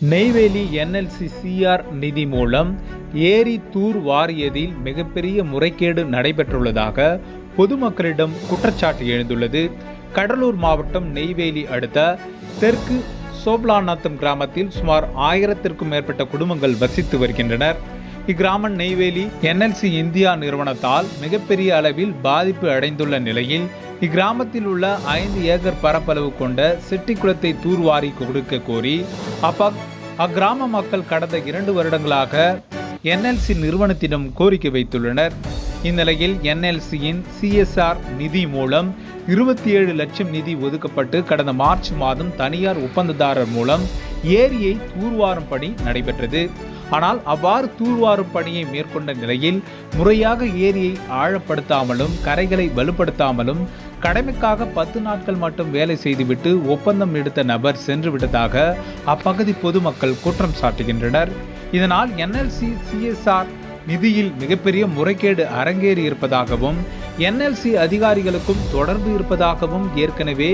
Neyveli NLC CR நிதி மூலம் ஏரி தூர் வாரியதில் மிகப்பெரிய முறைகேடு நடைபெற்றுள்ளதாக பொதுமக்களிடம் குற்றச்சாட்டு எழுந்துள்ளது. கடலூர் மாவட்டம் நெய்வேலி அடுத்த தெற்கு சோப்லாநாத்தம் கிராமத்தில் சுமார் ஆயிரத்திற்கும் மேற்பட்ட குடும்பங்கள் வசித்து வருகின்றனர். இக்கிராமம் நெய்வேலி என்எல்சி இந்தியா நிறுவனத்தால் மிகப்பெரிய அளவில் பாதிப்பு அடைந்துள்ள நிலையில் இக்கிராமத்தில் உள்ள ஐந்து ஏக்கர் பரப்பளவு கொண்ட செட்டிக்குளத்தை தூர்வாரி கொடுக்க கோரி அப்பக் அக்கிராம மக்கள் கடந்த இரண்டு வருடங்களாக என்எல்சி நிறுவனத்திடம் கோரிக்கை வைத்துள்ளனர். இந்நிலையில் என்எல்சியின் சிஎஸ்ஆர் நிதி மூலம் இருபத்தி ஏழு லட்சம் நிதி ஒதுக்கப்பட்டு கடந்த மார்ச் மாதம் தனியார் ஒப்பந்ததாரர் மூலம் ஏரியை தூர்வாரும் பணி நடைபெற்றது. ஆனால் அவ்வாறு தூர்வாரும் பணியை மேற்கொண்ட நிலையில் முறையாக ஏரியை ஆழப்படுத்தாமலும் கரைகளை வலுப்படுத்தாமலும் கடமைக்காக பத்து நாட்கள் மட்டும் வேலை செய்துவிட்டு ஒப்பந்தம் எடுத்த நபர் சென்று விட்டதாக அப்பகுதி பொதுமக்கள் குற்றம் சாட்டுகின்றனர். இதனால் என்எல்சி சிஎஸ்ஆர் நிதியில் மிகப்பெரிய முறைகேடு அரங்கேறி இருப்பதாகவும் என்எல்சி அதிகாரிகளுக்கும் தொடர்பு இருப்பதாகவும் ஏற்கனவே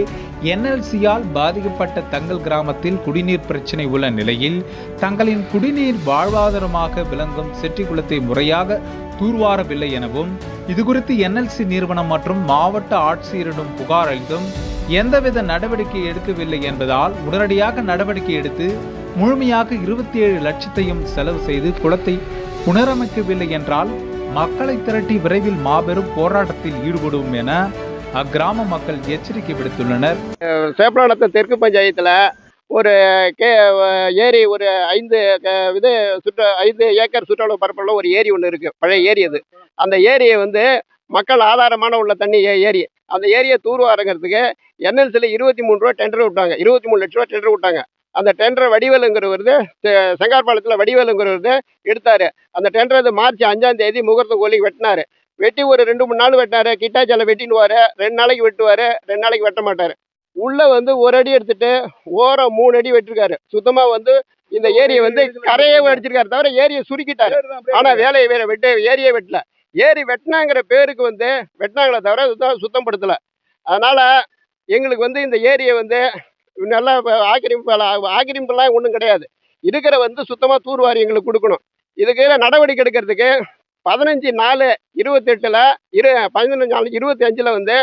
என்எல்சியால் பாதிக்கப்பட்ட தங்கள் கிராமத்தில் குடிநீர் பிரச்சனை உள்ள நிலையில் தங்களின் குடிநீர் வாழ்வாதாரமாக விளங்கும் செட்டிக்குளத்தை முறையாக தூர்வாரவில்லை எனவும் இதுகுறித்து என்எல்சி நிறுவனம் மற்றும் மாவட்ட ஆட்சியரிடம் புகார் அளித்தும் எந்தவித நடவடிக்கை எடுக்கவில்லை என்பதால் உடனடியாக நடவடிக்கை எடுத்து முழுமையாக இருபத்தி ஏழு லட்சத்தையும் செலவு செய்து குளத்தை புனரமைக்கவில்லை என்றால் மக்களை திரட்டி விரைவில் மாபெரும் போராட்டத்தில் ஈடுபடும் என அக்கிராம மக்கள் எச்சரிக்கை விடுத்துள்ளனர். சேப்பலானத்தம் தெற்கு பஞ்சாயத்தில் ஒரு கே ஏரி ஒரு ஐந்து இது சுற்ற ஐந்து ஏக்கர் சுற்றளவு பரப்பளவு ஒரு ஏரி ஒன்று இருக்குது பழைய ஏரி அது. அந்த ஏரியை வந்து மக்கள் ஆதாரமான உள்ள தண்ணி ஏ- ஏரி. அந்த ஏரியை தூர்வாரங்கிறதுக்கு என்எல்சியில் இருபத்தி மூணு ரூபா டெண்டர் விட்டாங்க. இருபத்தி மூணு லட்ச ரூபா டெண்டர் விட்டாங்க. அந்த டெண்டரை வடிவேலுங்கிறவர் செங்கார்பாளையத்தில் வடிவேலுங்கிறவர் எடுத்தார். அந்த டெண்டர் அது மார்ச் அஞ்சாம் தேதி முகூர்த்த கோழி வெட்டினாரு. வெட்டி ஒரு ரெண்டு மூணு நாள் வெட்டினாரு. கிட்டாச்சால வெட்டினுவாரு ரெண்டு நாளைக்கு வெட்டுவார். ரெண்டு நாளைக்கு வெட்ட மாட்டார். உள்ளே வந்து ஒரு அடி எடுத்துட்டு ஓரம் மூணு அடி வெட்டிருக்காரு. சுத்தமாக வந்து இந்த ஏரியை வந்து கரையே அடிச்சிருக்காரு தவிர ஏரியை சுருக்கிட்டாரு. ஆனால் வேலையை வேற வெட்ட ஏரியே வெட்டல. ஏரி வெட்டினாங்கிற பேருக்கு வந்து வெட்டினாங்களே தவிர சுத்தம் சுத்தம் அதனால் எங்களுக்கு வந்து இந்த ஏரியை வந்து நல்லா ஆக்கிரமிப்பு ஆக்கிரமிப்புலாம் ஒன்றும் கிடையாது. இருக்கிற வந்து சுத்தமாக தூர்வாரி எங்களுக்கு கொடுக்கணும். இதுக்கு நடவடிக்கை எடுக்கிறதுக்கு பதினஞ்சு நாலு இருபத்தெட்டில் இரு பதினஞ்சு நாலு இருபத்தி அஞ்சில் வந்து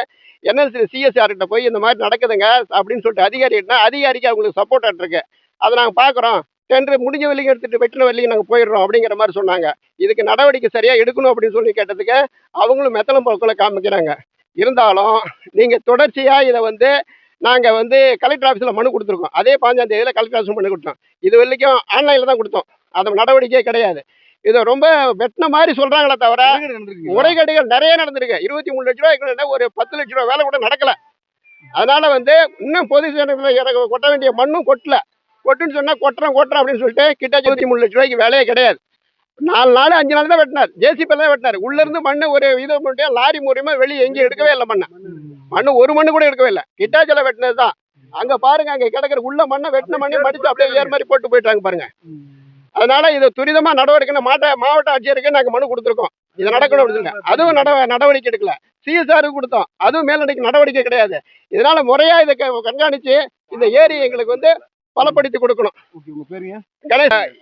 என்எல்சி சிஎஸ்ஆர்கிட்ட போய் இந்த மாதிரி நடக்குதுங்க அப்படின்னு சொல்லிட்டு அதிகாரிகிட்ட அதிகாரிக்கு அவங்களுக்கு சப்போர்ட் இருக்கு. அதை நாங்கள் பார்க்குறோம் டெண்டர் முடிஞ்ச வரைக்கும் எடுத்துகிட்டு வெட்டின வரைக்கும் நாங்கள் போயிடுறோம் அப்படிங்கிற மாதிரி சொன்னாங்க. இதுக்கு நடவடிக்கை சரியாக எடுக்கணும் அப்படின்னு சொல்லி கேட்டதுக்கு அவங்களும் மெத்தளம் பொருட்களை காமிக்கிறாங்க. இருந்தாலும் நீங்கள் தொடர்ச்சியாக இதை வந்து நாங்கள் வந்து கலெக்டர் ஆஃபீஸில் மனு கொடுத்துருக்கோம். அதே பாஞ்சாம் தேதியில் கலெக்டர் ஆஃபீஸ் மனு கொடுத்தோம். இது வரைக்கும் ஆன்லைனில் தான் கொடுத்தோம். அது நடவடிக்கையே கிடையாது. இதை ரொம்ப வெட்டின மாதிரி சொல்கிறாங்களே தவிர முறைகேடுகள் நிறைய நடந்திருக்கு. இருபத்தி மூணு லட்ச ரூபாய்க்கு ஒரு பத்து லட்ச ரூபா வேலை கூட நடக்கல. அதனால வந்து இன்னும் பொது எனக்கு கொட்ட வேண்டிய மண்ணும் கொட்டல. கொட்டுன்னு சொன்னா கொட்டுறோம் கொட்டுறோம் அப்படின்னு சொல்லிட்டு கிட்ட இருபத்தி மூணு லட்ச ரூபாய்க்கு வேலையே கிடையாது. நாலு நாள் அஞ்சு நாள் தான் வெட்டினார். ஜேசிபி தான் வெட்டினார். உள்ள இருந்து மண்ணு ஒரு இது பண்ணிட்டு லாரி மூலியமா வெளியே எங்கேயும் எடுக்கவே இல்லை மண்ணை. மண்ணு ஒரு மண்ணு கூட எடுக்கவே இல்லை. கிட்டாச்சல வெட்டினது தான் அங்க பாருங்க அங்க கிடக்குற உள்ள மண்ணை வெட்டின மண்ணை மடிச்சு அப்படியே ஏர் மாதிரி போட்டு போயிட்டாங்க பாருங்க. அதனால இது துரிதமா நடவடிக்கை மாவட்ட மாவட்ட ஆட்சியருக்கு நாங்க மனு கொடுத்துருக்கோம். இது நடக்கணும் அப்படின்னு. அதுவும் நட நடவடிக்கை எடுக்கல. சிஎஸ்ஆருக்கு கொடுத்தோம். அதுவும் மேலடிக்கு நடவடிக்கை கிடையாது. இதனால முறையா இதை கண்காணிச்சு இந்த ஏரி எங்களுக்கு வந்து பலப்படுத்தி கொடுக்கணும்.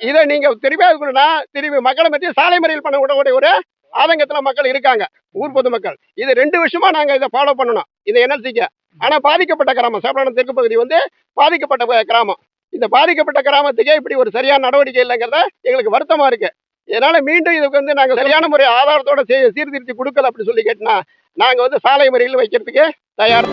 இதை நீங்க திருப்பி அதுக்குன்னா திருப்பி மக்களை பற்றி சாலை மறியல் பண்ண விடக்கூடிய ஒரு ஆதங்கத்துல மக்கள் இருக்காங்க. ஊர் பொதுமக்கள். இது ரெண்டு வருஷமா நாங்க இதை ஃபாலோ பண்ணணும். இந்த என்எல்சிக்கு ஆனால் பாதிக்கப்பட்ட கிராமம் சேப்பலானம் தெற்கு பகுதி வந்து பாதிக்கப்பட்ட கிராமம். இந்த பாதிக்கப்பட்ட கிராமத்துக்கே இப்படி ஒரு சரியான நடவடிக்கை இல்லைங்கிறத எங்களுக்கு வருத்தமாக இருக்குது இதனால் மீண்டும் இதுக்கு வந்து நாங்கள் சரியான முறை ஆதாரத்தோட சீ- சீர்திருத்தி கொடுக்கல அப்படின்னு சொல்லி கேட்டினா நாங்கள் வந்து சாலை முறையில் வைக்கிறதுக்கு தயார்